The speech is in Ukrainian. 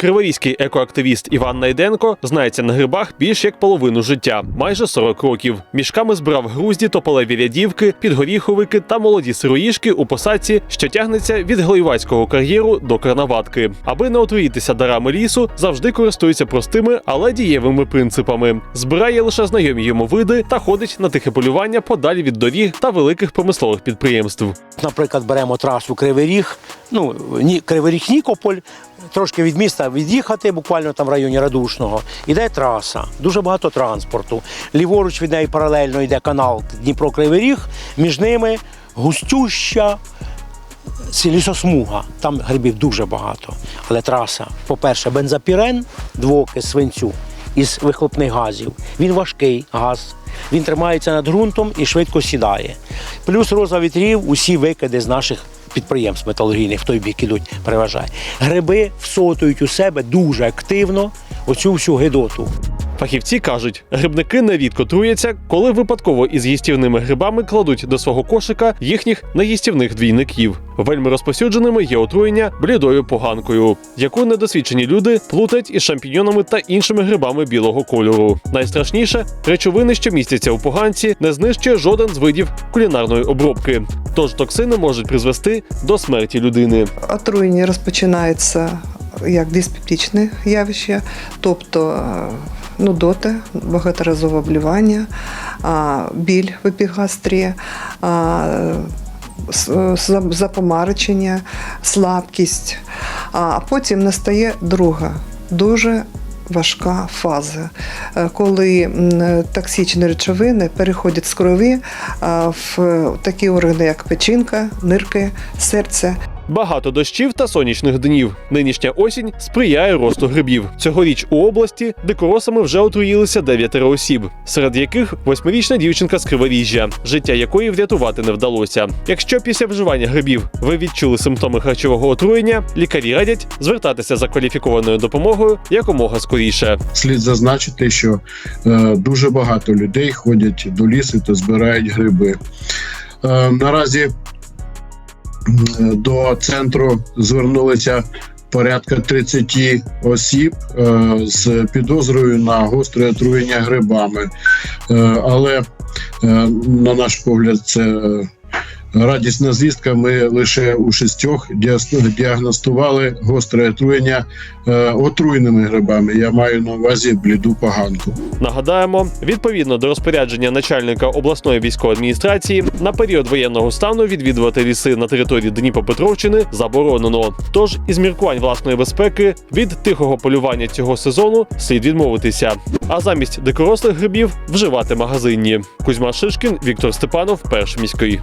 Криворізький екоактивіст Іван Найденко знається на грибах більш як половину життя, майже 40 років. Мішками збирав грузді, тополеві рядівки, підгоріховики та молоді сироїшки у посадці, що тягнеться від Глоєвацького кар'єру до Карнаватки. Аби не отруїтися дарами лісу, завжди користується простими, але дієвими принципами. Збирає лише знайомі йому види та ходить на тихе полювання подалі від доріг та великих промислових підприємств. Наприклад, беремо трасу Кривий Ріг, ну, Ні- Кривий Ріг Нікополь, трошки від міста від'їхати, буквально там в районі Радушного. Іде траса, дуже багато транспорту. Ліворуч від неї паралельно йде канал Дніпро-Кривий Ріг, між ними густюща лісосмуга. Там грибів дуже багато. Але траса, по-перше, бензопірен, двоки свинцю із вихлопних газів. Він важкий газ. Він тримається над ґрунтом і швидко сідає. Плюс роза вітрів, усі викиди з наших підприємств металургійних в той бік ідуть, переважає. Гриби всотують у себе дуже активно оцю всю гидоту. Фахівці кажуть, грибники нерідко труяться, коли випадково із їстівними грибами кладуть до свого кошика їхніх неїстівних двійників. Вельми розповсюдженими є отруєння блідою поганкою, яку недосвідчені люди плутають із шампіньонами та іншими грибами білого кольору. Найстрашніше речовини, що містяться у поганці, не знищує жоден з видів кулінарної обробки. Тож токсини можуть призвести до смерті людини. Отруєння розпочинається як диспептичне явище, тобто е, нудота, багаторазове облівання, біль в епігастрі, а, запомарочення, слабкість. А потім настає друга, дуже важка фаза, е, коли токсичні речовини переходять з крові в такі органи, як печінка, нирки, серце. Багато дощів та сонячних днів. Нинішня осінь сприяє росту грибів. Цьогоріч у області дикоросами вже отруїлися дев'ятеро осіб, серед яких восьмирічна дівчинка з Криворіжжя, життя якої врятувати не вдалося. Якщо після вживання грибів ви відчули симптоми харчового отруєння, лікарі радять звертатися за кваліфікованою допомогою якомога скоріше. Слід зазначити, що е, дуже багато людей ходять до лісу та збирають гриби. Е, наразі до центру звернулися порядка 30 осіб е, з підозрою на гостре отруєння грибами. Е, але, е, на наш погляд, це е, радісна звістка. Ми лише у шістьох діагностували гостре отруєння е, отруйними грибами. Я маю на увазі бліду поганку. Нагадаємо, відповідно до розпорядження начальника обласної військової адміністрації на період воєнного стану відвідувати ліси на території Дніпропетровщини заборонено. Тож із міркувань власної безпеки від тихого полювання цього сезону слід відмовитися. А замість дикорослих грибів вживати магазинні. Кузьма Шишкін, Віктор Степанов, перший міський.